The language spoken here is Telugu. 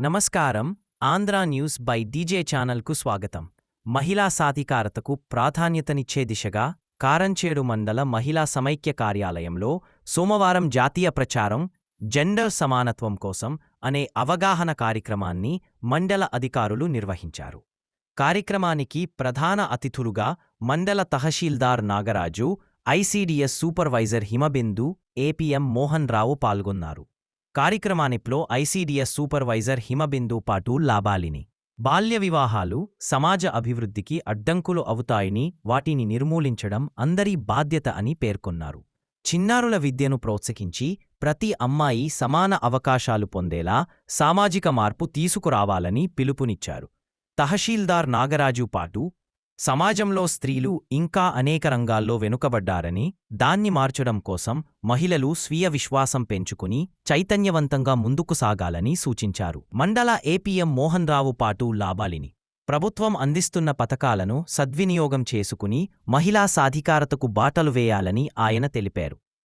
నమస్కారం. ఆంధ్రా న్యూస్ బై డీజే ఛానల్కు స్వాగతం. మహిళా సాధికారతకు ప్రాధాన్యతనిచ్చే దిశగా కారంచేడు మండల మహిళా సమైక్య కార్యాలయంలో సోమవారం జాతీయ ప్రచారం జెండర్ సమానత్వం కోసం అనే అవగాహన కార్యక్రమాన్ని మండల అధికారులు నిర్వహించారు. కార్యక్రమానికి ప్రధాన అతిథులుగా మండల tahsildar Nagaraju ICDS supervisor Himabindu APM Mohan Rao పాల్గొన్నారు. కార్యక్రమానిప్లో ఐసీడీఎస్ సూపర్వైజర్ హిమబిందు పాటు లాభాలిని. బాల్య వివాహాలు సమాజ అభివృద్ధికి అడ్డంకులు అవుతాయని వాటిని నిర్మూలించడం అందరి బాధ్యత అని పేర్కొన్నారు. చిన్నారుల విద్యను ప్రోత్సహించి ప్రతి అమ్మాయి సమాన అవకాశాలు పొందేలా సామాజిక మార్పు తీసుకురావాలని పిలుపునిచ్చారు. తహశీల్దార్ నాగరాజు పాటు సమాజంలో స్త్రీలు ఇంకా అనేక రంగాల్లో వెనుకబడ్డారని దాన్ని మార్చడం కోసం మహిళలు స్వీయ విశ్వాసం పెంచుకుని చైతన్యవంతంగా ముందుకు సాగాలని సూచించారు. మండల ఏపీఎం మోహన్ రావు పాటు లాభాలిని. ప్రభుత్వం అందిస్తున్న పథకాలను సద్వినియోగం చేసుకుని మహిళా సాధికారతకు బాటలు వేయాలని ఆయన తెలిపారు.